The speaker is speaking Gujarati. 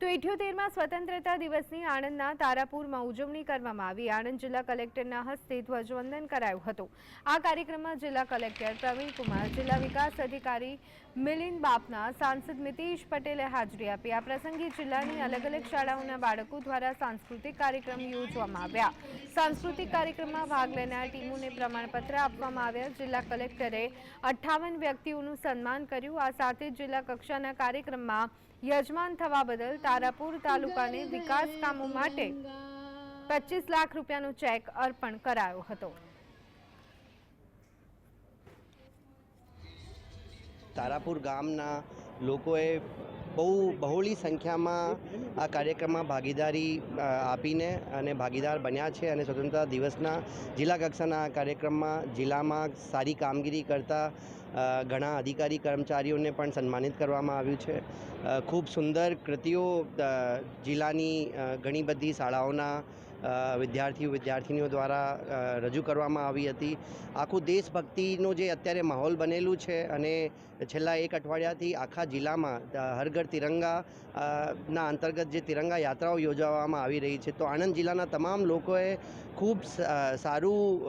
તો ઇઠ્યોતેરમાં સ્વતંત્રતા દિવસની આણંદના તારાપુરમાં ઉજવણી કરવામાં આવી. આણંદ જિલ્લા કલેક્ટરના હસ્તે ધ્વજવંદન કરાયું હતું. આ કાર્યક્રમમાં જિલ્લા કલેક્ટર પ્રવીણ કુમાર, જિલ્લા વિકાસ અધિકારી મિલિંદ બાપના સાંસદ મિતેશ પટેલે હાજરી આપી. આ પ્રસંગે જિલ્લાની અલગ અલગ શાળાઓના બાળકો દ્વારા સાંસ્કૃતિક કાર્યક્રમ યોજવામાં આવ્યા. સાંસ્કૃતિક કાર્યક્રમમાં ભાગ લેનાર ટીમોને પ્રમાણપત્ર આપવામાં આવ્યા. જિલ્લા કલેક્ટરે અઠ્ઠાવન વ્યક્તિઓનું સન્માન કર્યું. આ સાથે જિલ્લા કક્ષાના કાર્યક્રમમાં યજમાન થવા બદલ તારાપુર તાલુકાને વિકાસ કામો માટે પચીસ લાખ રૂપિયાનો ચેક અર્પણ કરાયો હતો. તારાપુર ગામના લોકોએ બહુ બહોળી સંખ્યામાં આ કાર્યક્રમમાં ભાગીદારી આપીને અને ભાગીદાર બન્યા છે અને સ્વતંત્રતા દિવસના જિલ્લા કક્ષાના કાર્યક્રમમાં જિલ્લામાં સારી કામગીરી કરતા ઘણા અધિકારી કર્મચારીઓને પણ સન્માનિત કરવામાં આવ્યું છે. ખૂબ સુંદર કૃતિઓ જિલ્લાની ઘણી બધી શાળાઓના વિદ્યાર્થીઓ, વિદ્યાર્થીનીઓ દ્વારા રજૂ કરવામાં આવી હતી. આખું દેશભક્તિનો જે અત્યારે માહોલ બનેલું છે અને છેલ્લા એક અઠવાડિયાથી આખા જિલ્લામાં હર ઘર તિરંગા ના અંતર્ગત જે તિરંગા યાત્રાઓ યોજવામાં આવી રહી છે. તો આણંદ જિલ્લાના તમામ લોકોએ ખૂબ સારું